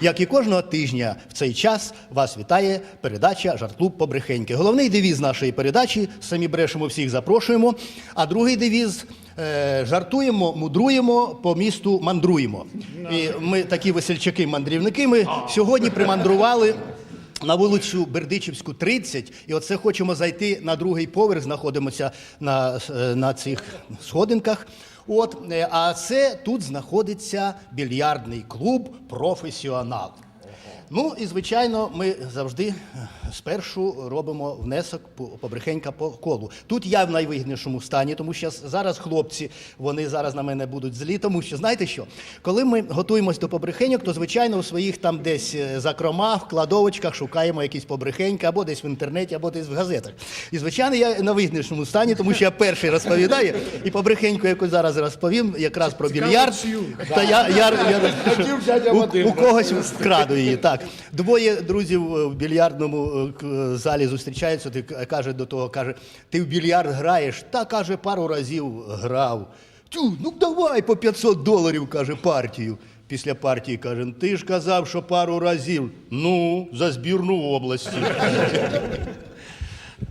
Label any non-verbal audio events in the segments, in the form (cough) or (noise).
Як і кожного тижня в цей час вас вітає передача Жарт-клуб Побрехеньки. Головний девіз нашої передачі самі брешемо, всіх запрошуємо. А другий девіз е, жартуємо, мудруємо, по місту мандруємо. І ми такі весельчаки-мандрівники. Ми сьогодні примандрували. На вулицю Бердичівську, 30, і оце хочемо зайти на другий поверх, знаходимося на, е, на цих сходинках. От, е, а це тут знаходиться більярдний клуб професіонал. Ну і звичайно, ми завжди е, спершу робимо внесок по- побрехенька по колу. Тут я в найвигіднішому стані, тому що зараз хлопці вони зараз на мене будуть злі. Тому що знаєте що? Коли ми готуємось до побрехеньок, то звичайно у своїх там десь е, закромах, кладовочках шукаємо якісь побрехеньки або десь в інтернеті, або десь в газетах. І звичайно, я на вигіднішому стані, тому що я перший розповідаю, і побрехеньку, яку зараз розповім, якраз про більярд. Та я, я, я, Хотів дядя у, у когось вкраду її. Так. Двоє друзів е, в більярдному е, залі зустрічаються, ти каже до того, каже, ти в більярд граєш? Та каже, пару разів грав. Тю, ну давай по 500 доларів, каже, партію. Після партії каже, ти ж казав, що пару разів. Ну, за збірну області.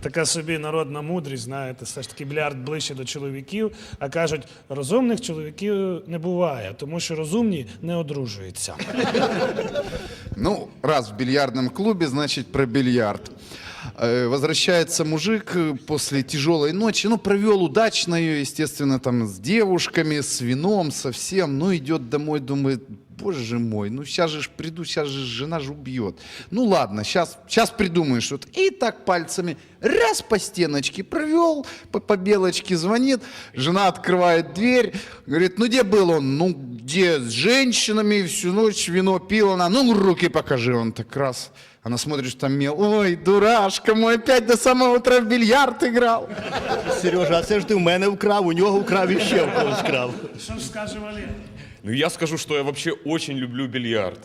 Така собі народна мудрість, знаєте, все ж таки більярд ближче до чоловіків, а кажуть, розумних чоловіків не буває, тому що розумні не одружуються. Ну, раз в бильярдном клубе, значит, про бильярд. Э, Возвращается мужик э, после тяжелой ночи, ну, провел удачно ее, естественно, там, с девушками, с вином, со всем, ну, идет домой, думает, боже мой, ну, сейчас же приду, сейчас же жена же убьет. Ну, ладно, сейчас, сейчас придумаю что-то. И так пальцами раз по стеночке провел, по, по белочке звонит, жена открывает дверь, говорит, ну, где был он? Ну, где? С женщинами всю ночь вино пил она, ну, руки покажи, он так раз. Она смотрит, что там мел. Ой, дурашка мой, опять до самого утра в бильярд играл. Сережа, а це ж ти в мене вкрав, у нього вкрав і ще в когось вкрав. Що ж скаже Валерій? Ну, я скажу, что я вообще очень люблю бильярд.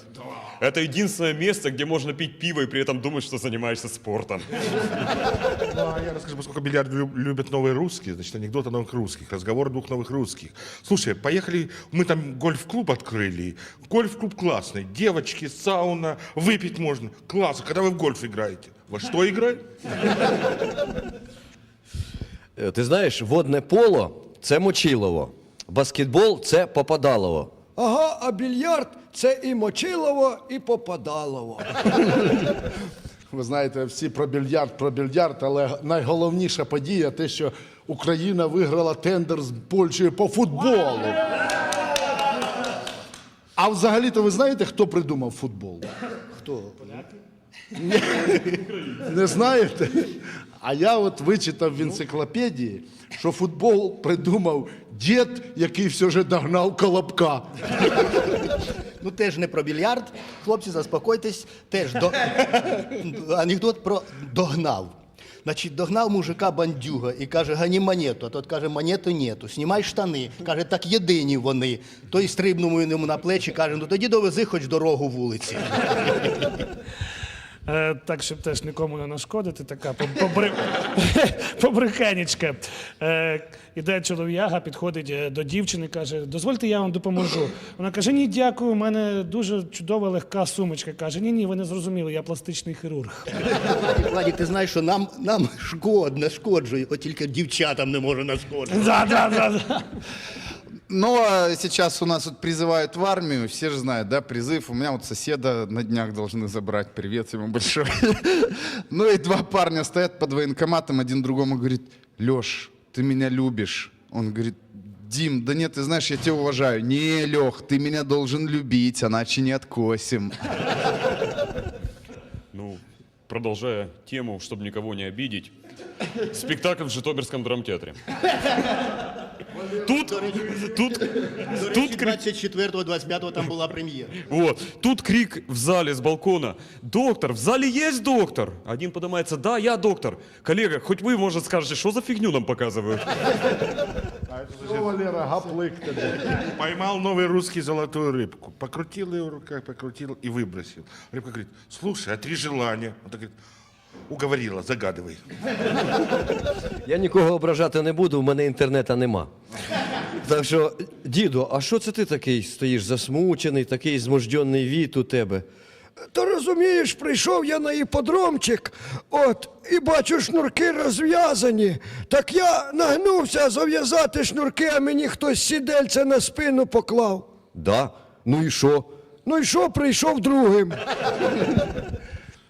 Это единственное место, где можно пить пиво и при этом думать, что занимаешься спортом. Ну, а я расскажу, поскольку бильярд лю- любят новые русские, значит, анекдот о новых русских, разговор двух новых русских. Слушай, поехали, мы там гольф-клуб открыли. Гольф-клуб классный, девочки, сауна, выпить можно. Классно, когда вы в гольф играете. Во что играете? Е, Ти знаєш, водне поло це мочилово, баскетбол це попадалово. Ага, а більярд це і мочилово, і попадалово. Ви знаєте, всі про більярд, про більярд, але найголовніша подія те, що Україна виграла тендер з Польщею по футболу. А взагалі-то ви знаєте, хто придумав футбол? Хто? Ні. Не знаєте? А я от вичитав в енциклопедії, що футбол придумав дід, який все ж догнав Колобка. Ну теж не про більярд. Хлопці, заспокойтесь, теж до... анекдот про догнав. Значить, догнав мужика бандюга і каже, гані монету. А тот каже, монети нету. Знімай штани. Каже, так єдині вони. Той стрибнув йому на плечі, каже, ну тоді довези хоч дорогу вулиці. Е, так, щоб теж нікому не нашкодити, така побри... (laughs) побрехенечка. Е, іде чолов'яга, підходить е, до дівчини, каже: дозвольте, я вам допоможу. Вона каже: Ні, дякую, у мене дуже чудова легка сумочка. Каже, ні, ні, ви не зрозуміли, я пластичний хірург. Владик, ти знаєш, що нам, нам шкод, нашкоджує, от тільки дівчатам не може нашкоджувати. Да, да, да, да. Но а, сейчас у нас вот призывают в армию, все же знают, да, призыв. У меня вот соседа на днях должны забрать, привет ему большой. (laughs) Ну и два парня стоят под военкоматом, один другому говорит, Леш, ты меня любишь? Он говорит, Дим, да нет, ты знаешь, я тебя уважаю. Не, Лех, ты меня должен любить, иначе не откосим. Ну, продолжая тему, чтобы никого не обидеть. Спектакль в Житомирском драмтеатре. Тут, тут, До тут речі, крик, 24-25 там була прем'єра. вот, тут крик в зале с балкона. Доктор, в зале есть доктор? Один поднимается, да, я доктор. Коллега, хоть вы, может, скажете, что за фигню нам показывают? Що, Валера, гаплик тобі. Поймал новый русский золотую рыбку. Покрутил ее в руках, покрутил и выбросил. Рыбка говорит, слушай, а три желания? Он так говорит, уговорила, загадывай. Я нікого ображати не буду, в мене інтернету нема. Так що, діду, а що це ти такий стоїш засмучений, такий зможденний від у тебе? Та розумієш, прийшов я на іподромчик, от, і бачу, шнурки розв'язані. Так я нагнувся зав'язати шнурки, а мені хтось сідельце на спину поклав. Да? Ну і що? Ну і що, прийшов другим.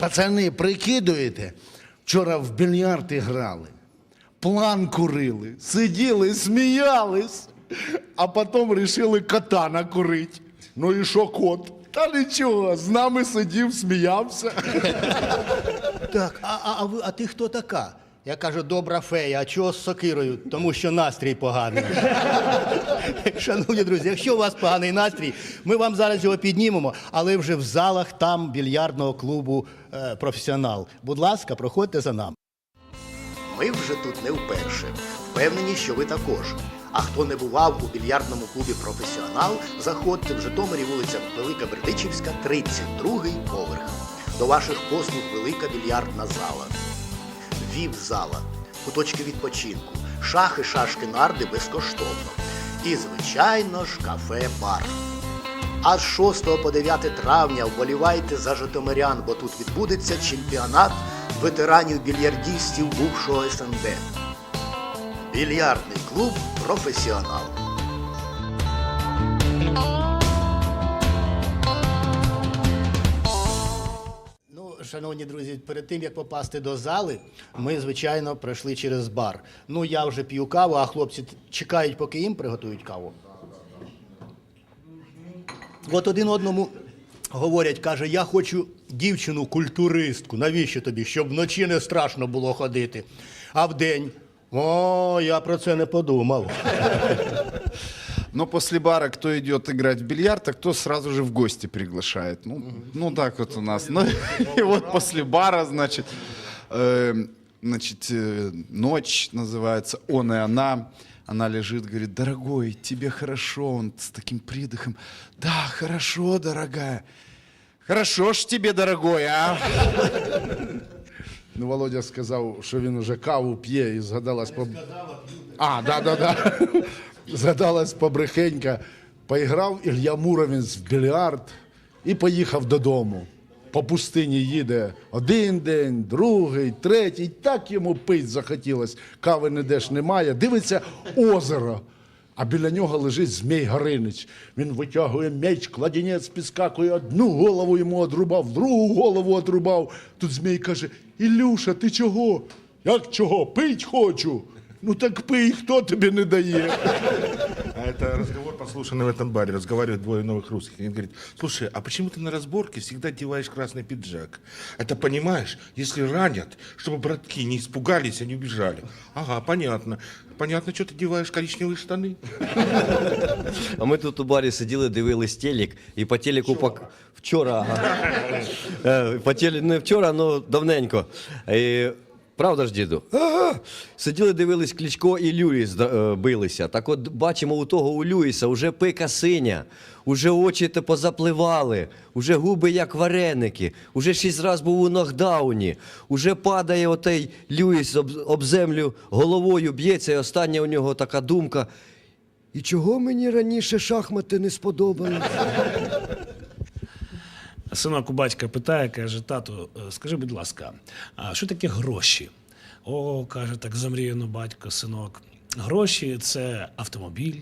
Пацани, прикидуєте, вчора в більярди грали, план курили, сиділи, сміялись, а потім вирішили кота накурити. Ну і що кот? Та нічого, з нами сидів, сміявся. Так, а, а, а, ти хто така? Я кажу, добра фея, а чого з сокирою? Тому що настрій поганий. (laughs) Шановні друзі, якщо у вас поганий настрій, ми вам зараз його піднімемо, але вже в залах там більярдного клубу е, професіонал. Будь ласка, проходьте за нами. Ми вже тут не вперше. Впевнені, що ви також. А хто не бував у більярдному клубі професіонал, заходьте в Житомирі вулиця Велика Бердичівська, 32 поверх. До ваших послуг велика більярдна зала. Віп-зала, куточки відпочинку, шахи, шашки, нарди безкоштовно. І, звичайно ж, кафе-бар. А з 6 по 9 травня вболівайте за Житомирян, бо тут відбудеться чемпіонат ветеранів-більярдістів бувшого СНД. Більярдний клуб професіонал. Шановні друзі, перед тим як попасти до зали, ми, звичайно, пройшли через бар. Ну, я вже п'ю каву, а хлопці чекають, поки їм приготують каву. От один одному говорять, каже, я хочу дівчину-культуристку. Навіщо тобі? Щоб вночі не страшно було ходити. А вдень. О, я про це не подумав. Но после бара кто идет играть в бильярд, а кто сразу же в гости приглашает. Ну, ну так вот у нас. Ну, и вот после бара, значит, э, значит, э, ночь называется, он и она. Она лежит, говорит, дорогой, тебе хорошо. Он с таким придыхом, да, хорошо, дорогая. Хорошо ж тебе, дорогой, а? Ну, Володя сказав, що він уже каву п'є і згадалась по. А, да, да, да. Згадалась побрехенька. Поіграв Ілля Муромець в більярд і поїхав додому. По пустині їде один день, другий, третій. Так йому пить захотілось. Кави ніде ж немає. Дивиться озеро. А біля нього лежить Змій Горинич. Він витягує меч, кладінець підскакує, одну голову йому одрубав, другу голову одрубав. Тут Змій каже: Ілюша, ти чого? Як чого? Пить хочу. Ну так пий, хто тобі не дає. А это разговор, послушанный в этом баре. Разговаривают двое новых русских. Они говорят, слушай, а почему ты на разборке всегда одеваешь красный пиджак? Это понимаешь, если ранят, чтобы братки не испугались и не убежали. Ага, понятно. Понятно, что ты одеваешь коричневые штаны. А ми тут у барі сиділи, дивились телек, і по телеку пок... вчора. Ага. Е, По теле... Не вчора, але давненько. І... Правда ж, діду? Ага. Сиділи, дивились Кличко і Люїс е, билися. Так от бачимо, у того у Люїса вже пика синя, уже очі позапливали, уже губи як вареники, уже шість раз був у нокдауні, уже падає отей Люїс об, об землю головою б'ється, і остання у нього така думка. І чого мені раніше шахмати не сподобались? Синок у батька питає, каже: тату, е, скажи, будь ласка, а що таке гроші? О, каже, так замріяно батько, синок. Гроші це автомобіль,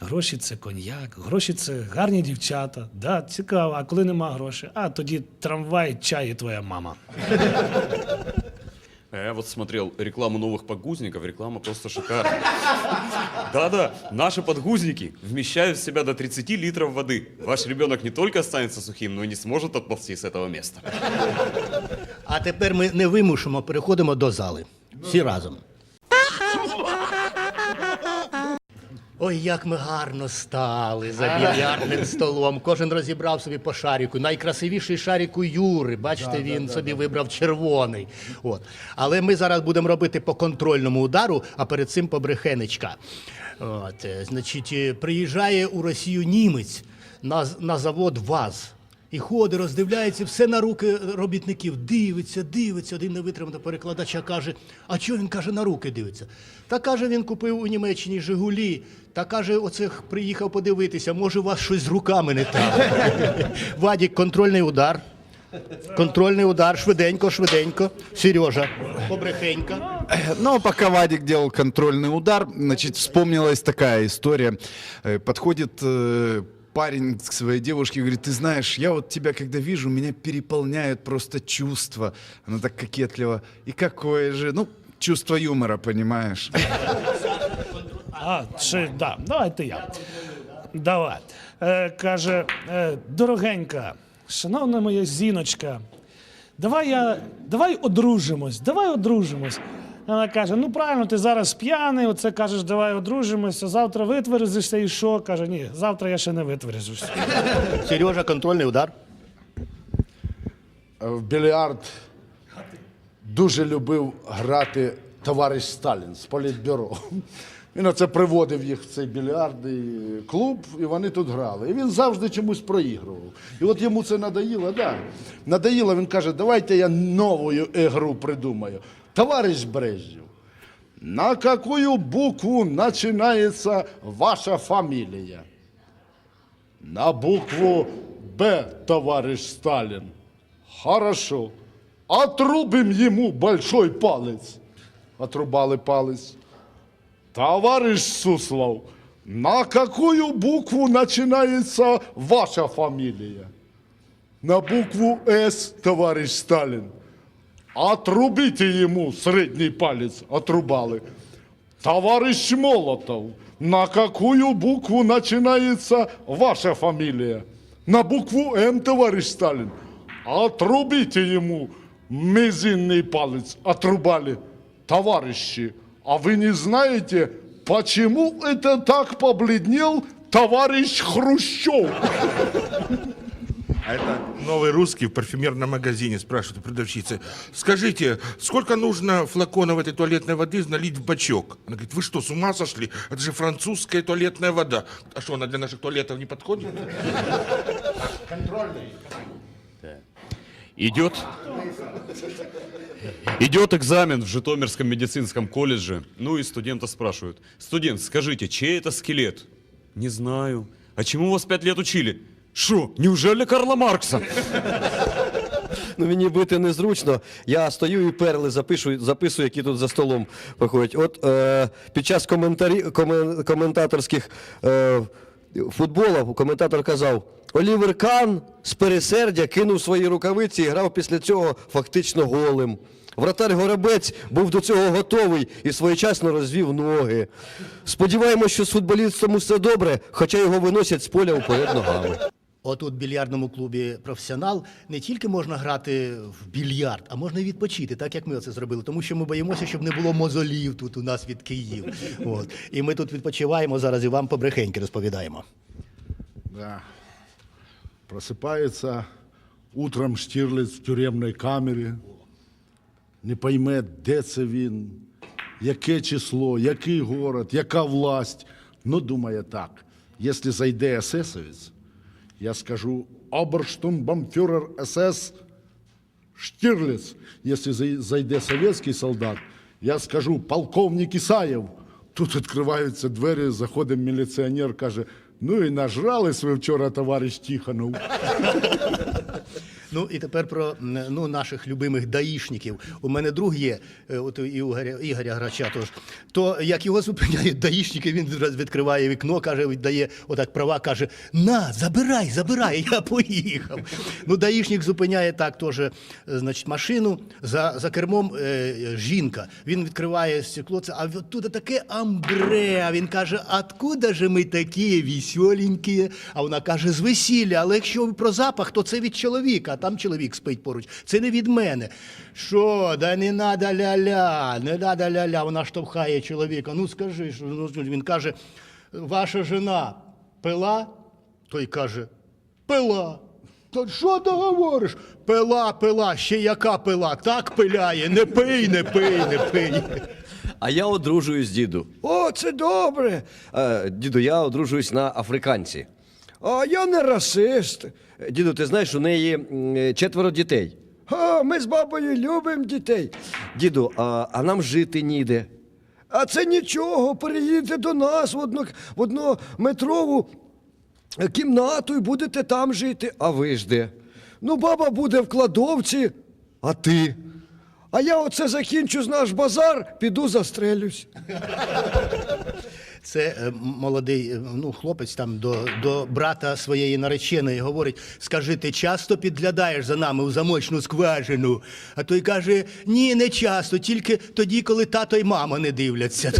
Гроші це коньяк, гроші це гарні дівчата. Да, цікаво. А коли нема грошей, а тоді трамвай, чай і твоя мама. А Я вот смотрел рекламу новых подгузников, реклама просто шикарная. Да-да, наши подгузники вмещают в себя до 30 литров воды. Ваш ребенок не только останется сухим, но и не сможет отползти с этого места. А тепер ми невимушено переходимо до зали. Всі разом. Ой, як ми гарно стали за більярдним (laughs) столом. Кожен розібрав собі по шаріку. Найкрасивіший шарик у Юри. Бачите, він собі вибрав червоний. От. Але ми зараз будемо робити по контрольному удару, а перед цим по брехенечка. От, е, значить, е, приїжджає у Росію німець на, на завод ВАЗ. І ходить, роздивляється все на руки робітників, дивиться, дивиться, один не витримав до перекладача каже, а чого він каже, на руки дивиться? Та каже, він купив у Німеччині Жигулі, та каже, оце х- приїхав подивитися, може, у вас щось з руками не так. (laughs) Вадік, контрольний удар. Контрольний удар, швиденько, швиденько. Сережа, побрехенька. Но пока Вадик делал контрольный удар, значит, вспомнилась такая история. Э, Подходит э, парень к своей девушке говорит, ты знаешь, я вот тебя когда вижу, меня переполняют просто чувства. Она так кокетливо. И какое же, ну, чувство юмора, понимаешь? А, чи да, давайте я. Давай. Е, каже, е, дорогенька, шановна моя зіночка, давай я, давай одружимось, давай одружимось. Вона каже: ну правильно, ти зараз п'яний, оце кажеш, давай одружимося, завтра витверзишся і що? Каже, ні, завтра я ще не витверзуся. Сережа, контрольний удар. В більярд дуже любив грати товариш Сталін з політбюро. Він оце приводив їх в цей більярдний клуб, і вони тут грали. І він завжди чомусь проігрував. І от йому це надоїло, да. Надоїло, він каже, давайте я нову ігру придумаю. Товариш Брежнев, на какую букву начинается ваша фамилия? На букву Б, товарищ Сталин. Хорошо. Отрубим ему большой палец. Отрубали палец. Товарищ Суслов, на какую букву начинается ваша фамилия? На букву С, товарищ Сталин. Отрубите ему средний палец. Отрубали. Товарищ Молотов, на какую букву начинается ваша фамилия? На букву М, товарищ Сталин. Отрубите ему мизинный палец. Отрубали. Товарищи, а вы не знаете, почему это так побледнел товарищ Хрущев? А это новый русский в парфюмерном магазине спрашивает у продавщицы. Скажите, сколько нужно флаконов этой туалетной воды налить в бачок? Она говорит, вы что, с ума сошли? Это же французская туалетная вода. А что, она для наших туалетов не подходит? Идет. Идет экзамен в Житомирском медицинском колледже. Ну и студента спрашивают. Студент, скажите, чей это скелет? Не знаю. А чему вас пять лет учили? Шо, неужели Карла Маркса? Ну мені бити незручно. Я стою і перли запишу, записую, які тут за столом проходять. От е, під час коментарі, комен, коментаторських е, футболів коментатор казав: Олівер Кан з пересердя кинув свої рукавиці і грав після цього фактично голим. Вратар Горобець був до цього готовий і своєчасно розвів ноги. Сподіваємось, що з футболістом усе добре, хоча його виносять з поля уперед ногами. Отут в більярдному клубі професіонал не тільки можна грати в більярд, а можна і відпочити, так як ми це зробили. Тому що ми боїмося, щоб не було мозолів тут у нас від Київ. От. І ми тут відпочиваємо зараз і вам побрехеньки розповідаємо. Да. Просыпается утром Штирлиц в тюремной камері, не пойме, де це він, яке число, який город, яка власть. Ну, думає так, якщо зайде есесовець, я скажу оберштурмбанфюрер СС Штирлиц. Если зай- зайде советский солдат, я скажу полковник Исаев. Тут відкриваються двері, заходить міліціонер, каже: ну і нажрались ви вчора, товариш Тихонов. Ну, і тепер про ну, наших любимих даїшників. У мене друг є, е, от Ігоря, Ігоря Грача тож. То як його зупиняють (laughs) даїшники, він відкриває вікно, каже, віддає отак права, каже: на, забирай, забирай, я поїхав. Ну, даїшник зупиняє так теж, е, значить, машину за, за кермом е, жінка. Він відкриває стекло, це, а тут таке амбре. А він каже, откуда же ми такі веселенькі? А вона каже, з весілля. Але якщо про запах, то це від чоловіка, там чоловік спить поруч. Це не від мене. Що, да не надо ля-ля, не надо ля-ля. Вона штовхає чоловіка. Ну скажи, що ну, він каже, ваша жена пила? Той каже, пила. Та що ти говориш? Пила, пила, ще яка пила, так пиляє, не пий, не пий, не пий. А я одружуюсь, діду. О, це добре. Е, діду, я одружуюсь на африканці. А я не расист. Діду, ти знаєш, у неї четверо дітей. А, ми з бабою любимо дітей. Діду, а, а нам жити ніде. А це нічого, переїдете до нас в одну, в однометрову кімнату і будете там жити. А ви ж де? Ну, баба буде в кладовці, а ти. А я оце закінчу з наш базар, піду застрелюсь. Це е, молодий е, ну, хлопець там до, до брата своєї нареченої говорить: скажи, ти часто підглядаєш за нами у замочну скважину? А той каже: ні, не часто, тільки тоді, коли тато й мама не дивляться.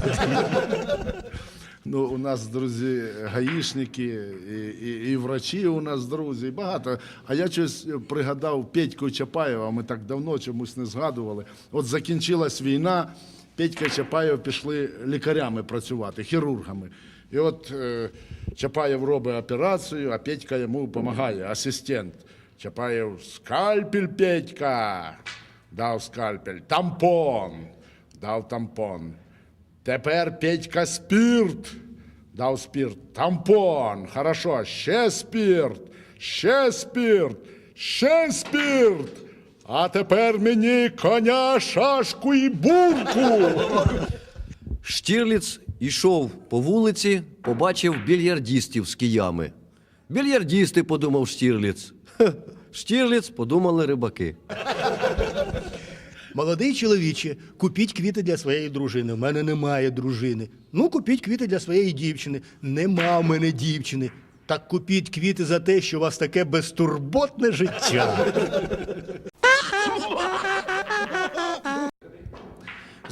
Ну, у нас, друзі, гаїшники і, і, і врачі у нас друзі, багато. А я щось пригадав Петьку Чапаєва, ми так давно чомусь не згадували. От закінчилась війна, Петька Чапаєв пішли лікарями працювати, хірургами. І от е, Чапаєв робить операцію, а Петька йому допомагає, асистент. Чапаєв скальпель Петька, дав скальпель, тампон, дав тампон. Тепер Петька спірт. Дав спірт. Тампон. Хорошо. Ще спірт. Ще спірт. Ще спірт. А тепер мені коня, шашку і бурку. Штірліц йшов по вулиці, побачив більярдістів з киями. Більярдісти, подумав Штірліц. Хе, Штірліц подумали рибаки. Молодий чоловіче, купіть квіти для своєї дружини. У мене немає дружини. Ну, купіть квіти для своєї дівчини. Нема в мене дівчини. Так купіть квіти за те, що у вас таке безтурботне життя.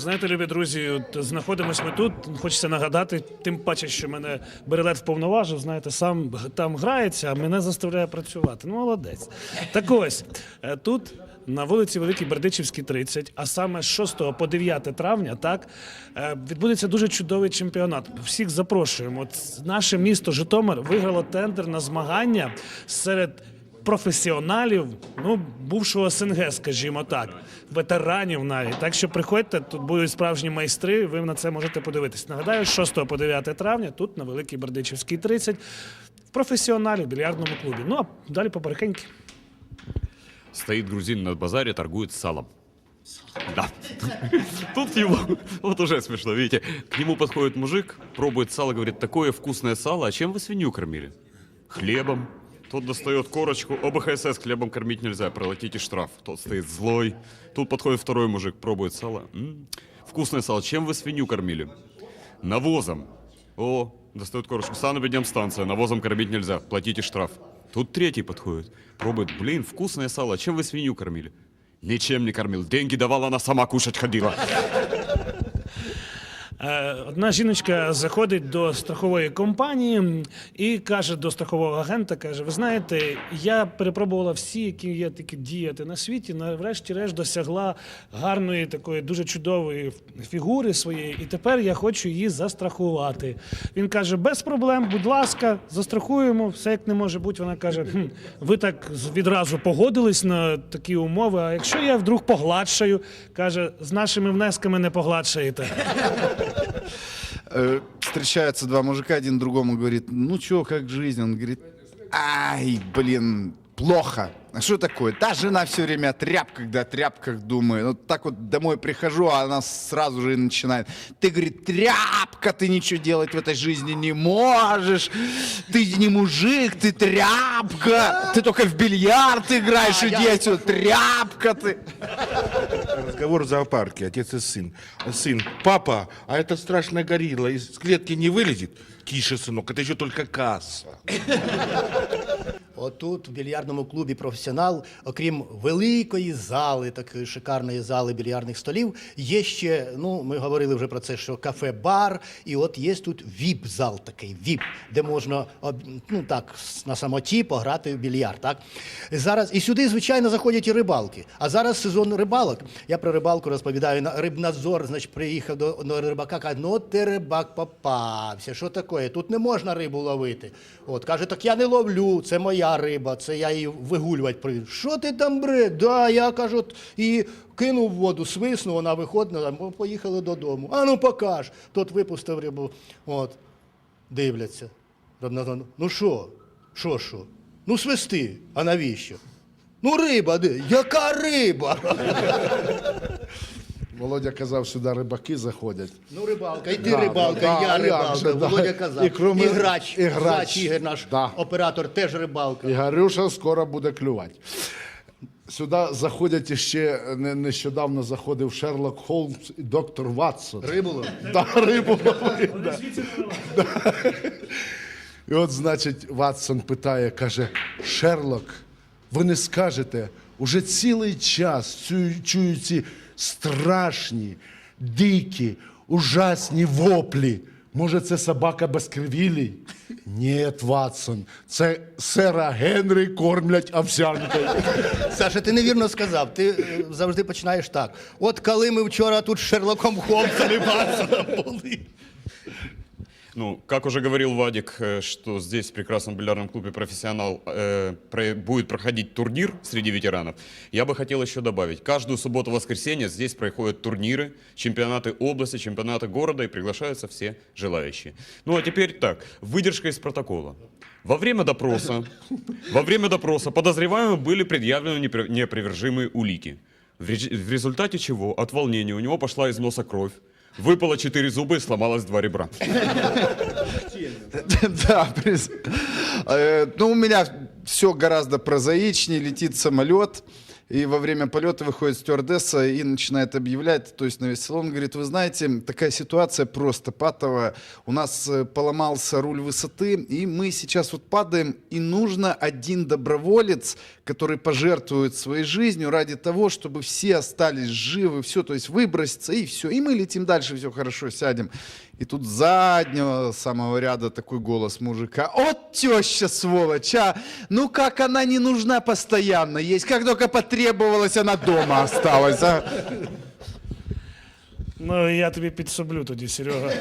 Знаєте, любі друзі, знаходимось ми тут. Хочеться нагадати, тим паче, що мене Берелет вповноважив, знаєте, сам там грається, а мене заставляє працювати. Ну, молодець. Так ось е, тут. На вулиці Великій Бердичівській, 30, а саме з 6 по 9 травня, так е, відбудеться дуже чудовий чемпіонат. Всіх запрошуємо. От наше місто Житомир виграло тендер на змагання серед професіоналів, ну, бувшого СНГ, скажімо так, ветеранів навіть. Так що приходьте, тут будуть справжні майстри, ви на це можете подивитись. Нагадаю, з 6 по 9 травня, тут на Великій Бердичівській 30, в професіоналів в більярдному клубі. Ну, а далі поберехеньки. Стоит грузин на базаре, торгует салом. Да. (laughs) Тут его, вот уже смешно, видите, к нему подходит мужик, пробует сало, говорит, такое вкусное сало, а чем вы свинью кормили? Хлебом. Тот достает корочку, ОБХСС хлебом кормить нельзя, пролатите штраф. Тот стоит злой. Тут подходит второй мужик, пробует сало. «М, вкусное сало, чем вы свинью кормили? Навозом. О, достает корочку, санэпидемстанция, навозом кормить нельзя, платите штраф. Тут третий подходит, пробует, блин, вкусное сало, а чем вы свинью кормили? Ничем не кормил, деньги давала, она сама кушать ходила. Е, Одна жіночка заходить до страхової компанії і каже до страхового агента: каже: Ви знаєте, я перепробувала всі, які є такі діяти на світі. Нарешті-решт досягла гарної такої дуже чудової фігури своєї, і тепер я хочу її застрахувати. Він каже: без проблем, будь ласка, застрахуємо, все як не може бути. Вона каже: хм, ви так відразу погодились на такі умови. А якщо я вдруг погладшаю, каже, з нашими внесками не погладшаєте. Э, встречаются два мужика, один другому говорит, ну чё, как жизнь? Он говорит, ай, блин, плохо. А что такое? Та жена все время о тряпках, да о тряпках думает. Вот так вот домой прихожу, а она сразу же и начинает. Ты, говорит, тряпка, ты ничего делать в этой жизни не можешь. Ты не мужик, ты тряпка. Ты только в бильярд играешь, иди отсюда, тряпка ты. Разговор в зоопарке, отец и сын. Сын, папа, а эта страшная горилла из клетки не вылезет? Тише, сынок, это еще только касса. Отут в більярдному клубі професіонал, окрім великої зали, такої шикарної зали більярдних столів, є ще, ну ми говорили вже про це, що кафе-бар, і от є тут віп-зал такий, віп, де можна ну так на самоті пограти в більярд. Так зараз і сюди, звичайно, заходять і рибалки. А зараз сезон рибалок. Я про рибалку розповідаю на рибнадзор, значить, приїхав до, до рибака, каже, ну ти рибак попався. Що таке? Тут не можна рибу ловити. От каже, так я не ловлю, це моя риба, це я її вигулювати привів. Що ти там бред? Да, я кажу, і кинув воду, свиснув, вона виходить, ми поїхали додому. А ну покаж. Тот випустив рибу. От, дивляться. Ну що? Що, що? Ну свисти, а навіщо? Ну риба, де? Яка риба? (laughs) Володя казав, сюди рибаки заходять. Ну, рибалка, і ти Да, рибалка, да, і я а як рибалка. да. Володя казав. І І, кроме- грач, і грач. Ігор, наш Да. оператор, теж рибалка. І Гарюша скоро буде клювати. Сюди заходять іще не- нещодавно заходив Шерлок Холмс і доктор Ватсон. Рибу ловив? Да, рибу ловить, да. Да. І от, значить, Ватсон питає, каже: Шерлок, ви не скажете, уже цілий час цю- чую ці страшні, дикі, ужасні воплі. Може, це собака Баскервілій? Ні, Ватсон, це сера Генрі кормлять овсянкою. Саша, ти невірно сказав. Ти е, завжди починаєш так. От коли ми вчора тут з Шерлоком Холмсом і Ватсоном були. Ну, как уже говорил Вадик, э, что здесь в прекрасном бильярдном клубе «Профессионал» э, будет проходить турнир среди ветеранов, я бы хотел еще добавить. Каждую субботу-воскресенье здесь проходят турниры, чемпионаты области, чемпионаты города, и приглашаются все желающие. Ну, а теперь так, выдержка из протокола. Во время допроса, во время допроса подозреваемым были предъявлены неопровержимые улики. В результате чего от волнения у него пошла из носа кровь, выпало четыре зуба и сломалось два ребра. (laughs) Да, приз- Э, ну, у меня все гораздо прозаичнее. Летит самолет, И во время полета выходит стюардесса и начинает объявлять, то есть на весь салон, говорит, вы знаете, такая ситуация просто патовая. У нас э, поломался руль высоты, и мы сейчас вот падаем, и нужно один доброволец, который пожертвует своей жизнью ради того, чтобы все остались живы, все, то есть выброситься, и все. И мы летим дальше, все хорошо, сядем. И тут заднего самого ряда такой голос мужика. Вот теща, сволочь, а! Ну как она не нужна постоянно есть? Как только потребовалось, она дома осталась, а? Ну, я тобі підсоблю тоді, Серега.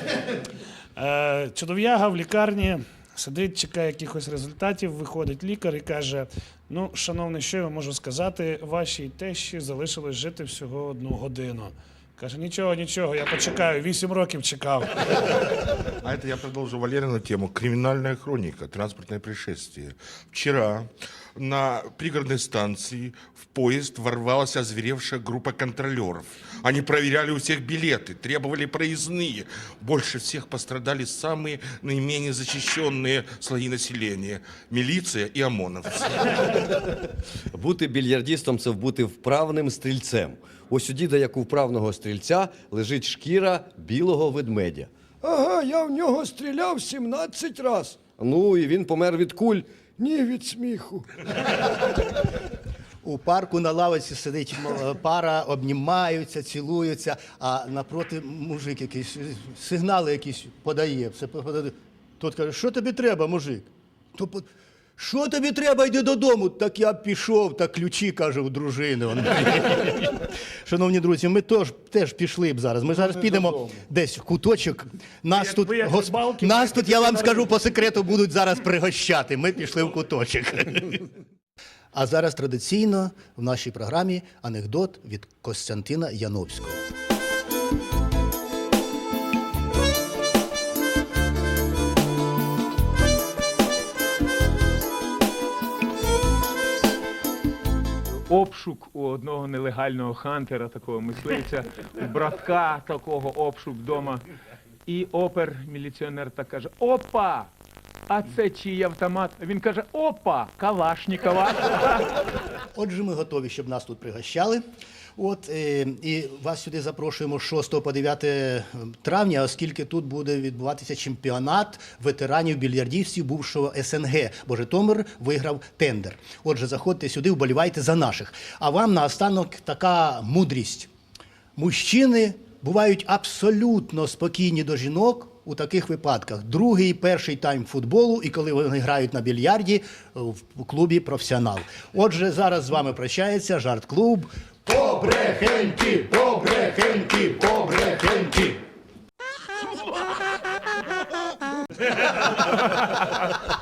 Е, чудов'яга в лікарні сидить, чекає якихось результатів, виходить лікар і каже: Ну, шановний, що я можу сказати, вашій тещі залишилось жити всього одну годину. Каже, нічого, нічого, я почекаю, вісім років чекав. А это я продолжу Валерину тему. Криминальная хроника, транспортное происшествие. Вчера на пригородной станции в поезд ворвалась озверевшая группа контролеров. Они проверяли у всех билеты, требовали проездные. Больше всех пострадали самые наименее защищенные слои населения – милиция и ОМОНовцы. Бути більярдістом це бути вправним стрільцем. Ось у діда, як у вправного стрільця, лежить шкіра білого ведмедя. Ага, я в нього стріляв 17 раз. Ну і він помер від куль. ні від сміху. У парку на лавиці сидить е, пара, обнімаються, цілуються, а напроти мужик якийсь е, сигнали якісь подає. Все подає. Тот каже, що тобі треба, мужик? То що тобі треба, йди додому. Так я пішов, так ключі, каже, у дружини. Он. (laughs) Шановні друзі, ми теж, теж пішли б зараз. Ми зараз підемо десь в куточок. Нас тут, ви як гос- рибалки, нас тут, я вам скажу по секрету, будуть зараз пригощати. Ми пішли в куточок. А зараз традиційно в нашій програмі анекдот від Костянтина Яновського. Обшук у одного нелегального хантера, такого мисливця, у братка такого обшук вдома. І опер, міліціонер так каже: Опа! А це чий автомат? Він каже: Опа! Калашнікова. Отже, ми готові, щоб нас тут пригощали. От е, і вас сюди запрошуємо з 6 по 9 травня, оскільки тут буде відбуватися чемпіонат ветеранів більярдістів бувшого СНГ, бо Житомир виграв тендер. Отже, заходьте сюди, вболівайте за наших. А вам наостанок така мудрість. Мужчини бувають абсолютно спокійні до жінок у таких випадках. Другий перший тайм футболу, і коли вони грають на більярді в клубі професіонал. Отже, зараз з вами прощається жарт-клуб. Побрехеньки, побрехеньки, побрехеньки. (laughs)